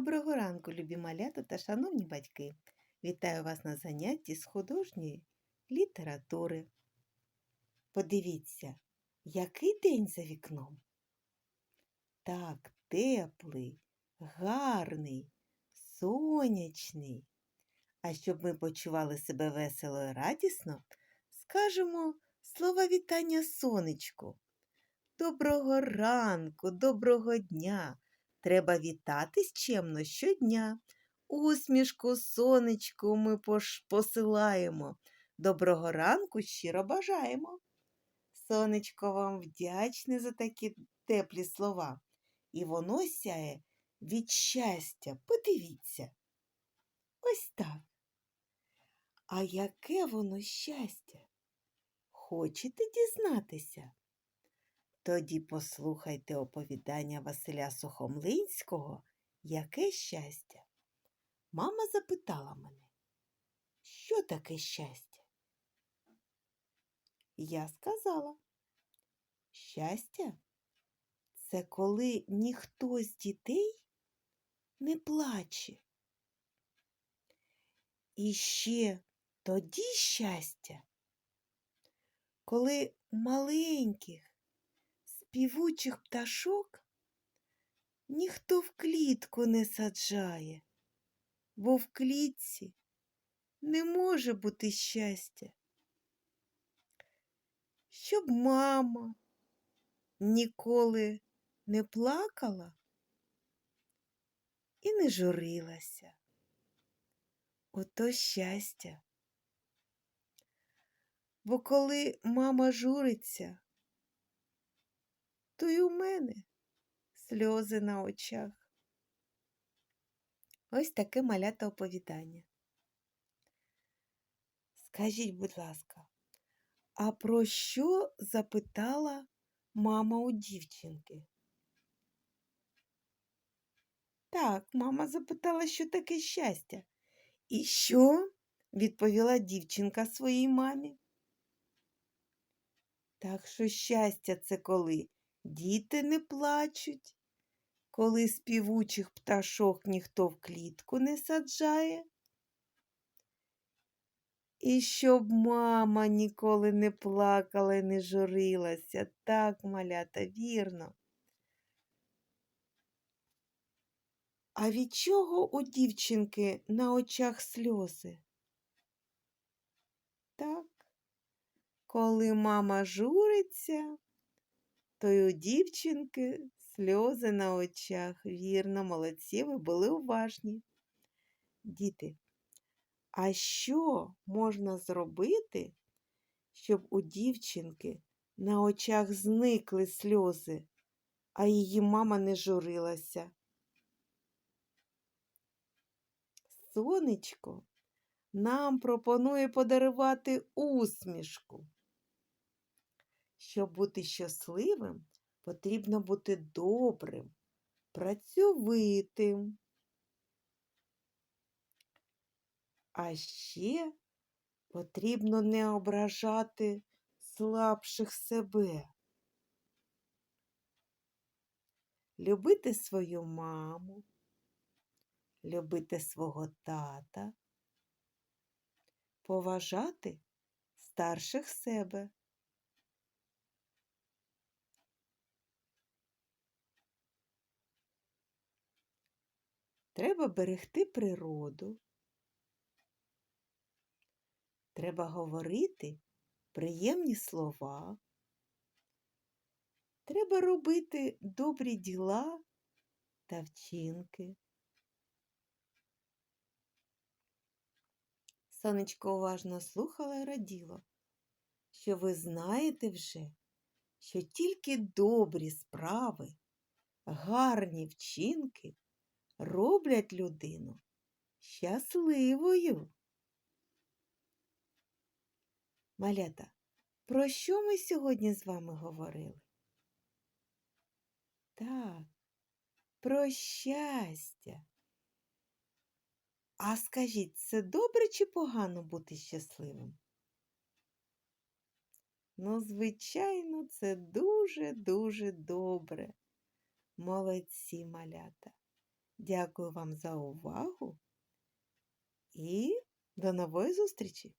Доброго ранку, любі малята та шановні батьки. Вітаю вас на занятті з художньої літератури. Подивіться, який день за вікном? Так, теплий, гарний, сонячний. А щоб ми почували себе весело і радісно, скажемо слова вітання сонечку. Доброго ранку, доброго дня. Треба вітатись чемно щодня. Усмішку, сонечку ми посилаємо. Доброго ранку щиро бажаємо. Сонечко вам вдячне за такі теплі слова. І воно сяє від щастя. Подивіться. Ось так. А яке воно щастя? Хочете дізнатися? Тоді послухайте оповідання Василя Сухомлинського Яке щастя? Мама запитала мене, що таке щастя? Я сказала, щастя це коли ніхто з дітей не плаче. І ще тоді щастя, коли маленьких співучих пташок ніхто в клітку не саджає, бо в клітці не може бути щастя. Щоб мама ніколи не плакала і не журилася. Ото щастя. Бо коли мама журиться, то й у мене сльози на очах. Ось таке малята оповідання. Скажіть, будь ласка, а про що запитала мама у дівчинки? Так, мама запитала, що таке щастя. І що? відповіла дівчинка своїй мамі. Так що щастя це коли діти не плачуть, коли співучих пташок ніхто в клітку не саджає. І щоб мама ніколи не плакала і не журилася, так, малята, вірно. А від чого у дівчинки на очах сльози? Так, коли мама журиться, то й у дівчинки сльози на очах. Вірно, молодці, ви були уважні. Діти, а що можна зробити, щоб у дівчинки на очах зникли сльози, а її мама не журилася? Сонечко нам пропонує подарувати усмішку. Щоб бути щасливим, потрібно бути добрим, працьовитим. А ще потрібно не ображати слабших себе. Любити свою маму, любити свого тата, поважати старших себе. Треба берегти природу. Треба говорити приємні слова. Треба робити добрі діла та вчинки. Сонечко уважно слухала і раділо, що ви знаєте вже, що тільки добрі справи, гарні вчинки роблять людину щасливою. Малята, про що ми сьогодні з вами говорили? Так, про щастя. А скажіть, це добре чи погано бути щасливим? Ну, звичайно, це дуже-дуже добре. Молодці малята. Дякую вам за увагу і до нової зустрічі!